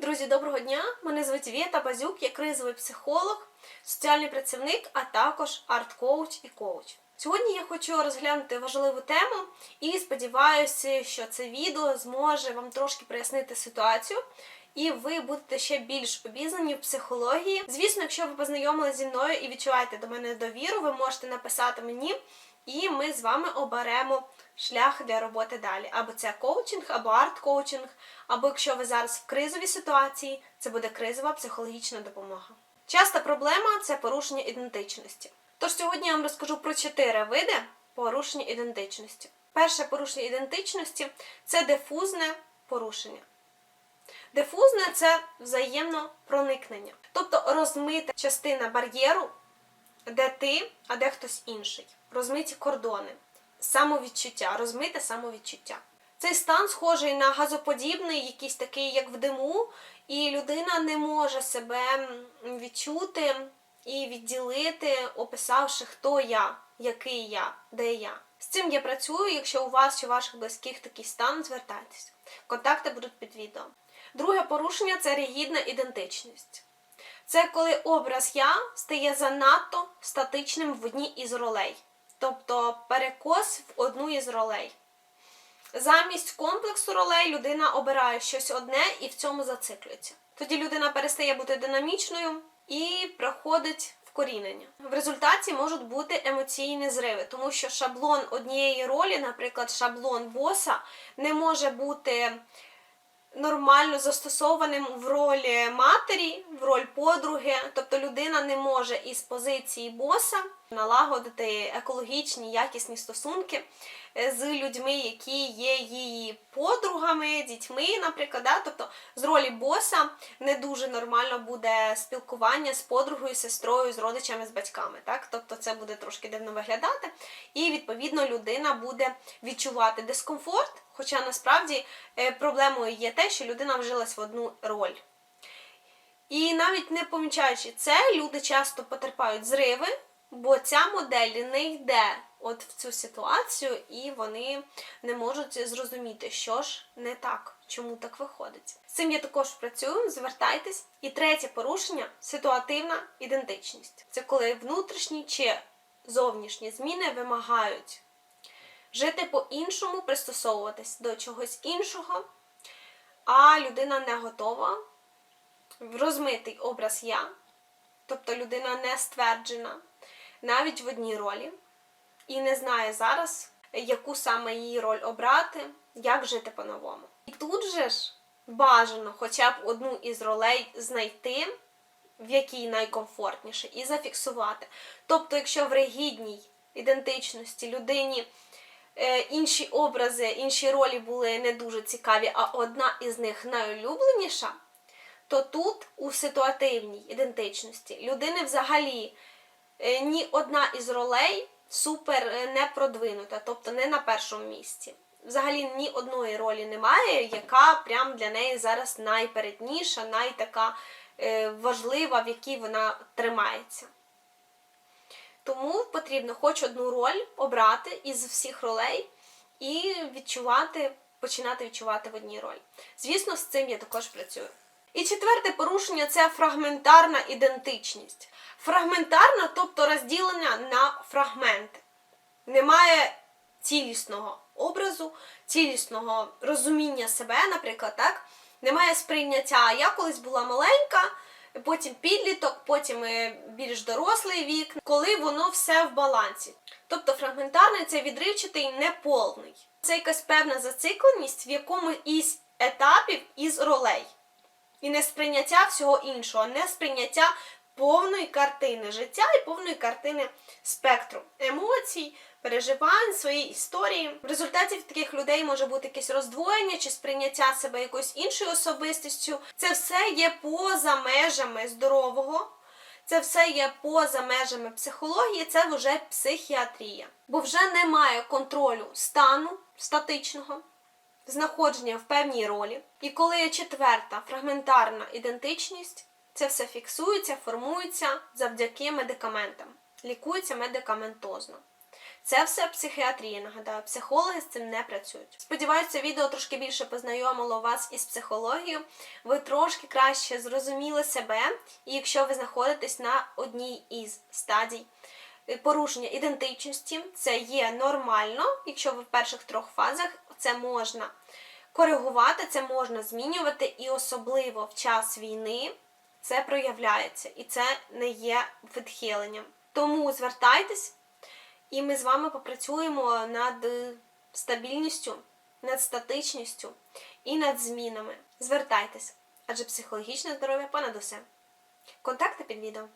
Друзі, доброго дня! Мене звуть Вєта Базюк, я кризовий психолог, соціальний працівник, а також арт-коуч і коуч. Сьогодні я хочу розглянути важливу тему і сподіваюся, що це відео зможе вам трошки прояснити ситуацію. І ви будете ще більш обізнані в психології. Звісно, якщо ви познайомилися зі мною і відчуваєте до мене довіру, ви можете написати мені, і ми з вами оберемо шлях для роботи далі. Або це коучинг, або арт-коучинг, або якщо ви зараз в кризовій ситуації, це буде кризова психологічна допомога. Часта проблема це порушення ідентичності. Тож сьогодні я вам розкажу про чотири види порушення ідентичності. Перше порушення ідентичності це дифузне порушення. Дифузне це взаємно проникнення, тобто розмита частина бар'єру, де ти, а де хтось інший. Розмиті кордони, самовідчуття, розмите самовідчуття. Цей стан схожий на газоподібний, якийсь такий, як в диму, і людина не може себе відчути і відділити, описавши, хто я, який я, де я. З цим я працюю. Якщо у вас чи ваших близьких такий стан, звертайтеся. Контакти будуть під відео. Друге порушення це ригідна ідентичність. Це коли образ я стає занадто статичним в одній із ролей, тобто перекос в одну із ролей. Замість комплексу ролей людина обирає щось одне і в цьому зациклюється. Тоді людина перестає бути динамічною і проходить вкорінення. В результаті можуть бути емоційні зриви, тому що шаблон однієї ролі, наприклад, шаблон боса, не може бути нормально застосованим в ролі матері, в роль подруги. Тобто людина не може із позиції боса налагодити екологічні, якісні стосунки з людьми, які є її подругами, дітьми, наприклад. Да? Тобто з ролі боса не дуже нормально буде спілкування з подругою, сестрою, з родичами, з батьками. Так? Тобто це буде трошки дивно виглядати, і відповідно людина буде відчувати дискомфорт. Хоча насправді е, проблемою є те, що людина вжилась в одну роль. І навіть не помічаючи це, люди часто потерпають зриви, бо ця модель не йде от в цю ситуацію, і вони не можуть зрозуміти, що ж не так, чому так виходить. З цим я також працюю, звертайтесь. І третє порушення ситуативна ідентичність. Це коли внутрішні чи зовнішні зміни вимагають жити по-іншому, пристосовуватись до чогось іншого, а людина не готова в розмитий образ я, тобто людина не стверджена навіть в одній ролі, і не знає зараз, яку саме її роль обрати, як жити по-новому. І тут же ж бажано хоча б одну із ролей знайти, в якій найкомфортніше, і зафіксувати. Тобто, якщо в ригідній ідентичності людині е, інші образи, інші ролі були не дуже цікаві, а одна із них найулюбленіша, то тут у ситуативній ідентичності людини взагалі е, ні одна із ролей супер е, не продвинута, тобто не на першому місці. Взагалі ні одної ролі немає, яка прям для неї зараз найпередніша, найтака е, важлива, в якій вона тримається. Тому потрібно хоч одну роль обрати із всіх ролей і відчувати, починати відчувати в одній ролі. Звісно, з цим я також працюю. І четверте порушення це фрагментарна ідентичність. Фрагментарна, тобто розділення на фрагменти. Немає цілісного образу, цілісного розуміння себе, наприклад, так? Немає сприйняття. Я колись була маленька, потім підліток, потім більш дорослий вік, коли воно все в балансі. Тобто фрагментарний це відривчатий неповний. Це якась певна зацикленість в якому із етапів із ролей. І не сприйняття всього іншого, не сприйняття повної картини життя і повної картини спектру емоцій, переживань, своєї історії. В результаті в таких людей може бути якесь роздвоєння чи сприйняття себе якоюсь іншою особистістю. Це все є поза межами здорового. Це все є поза межами психології, це вже психіатрія. Бо вже немає контролю стану статичного, знаходження в певній ролі. І коли є четверта фрагментарна ідентичність, це все фіксується, формується завдяки медикаментам, лікується медикаментозно. Це все психіатрія, нагадаю, психологи з цим не працюють. Сподіваюся, відео трошки більше познайомило вас із психологією. Ви трошки краще зрозуміли себе, і якщо ви знаходитесь на одній із стадій порушення ідентичності, це є нормально, якщо ви в перших трьох фазах це можна коригувати, це можна змінювати, і особливо в час війни це проявляється, і це не є відхиленням. Тому звертайтесь, і ми з вами попрацюємо над стабільністю, над статичністю і над змінами. Звертайтесь, адже психологічне здоров'я понад усе. Контакти під відео.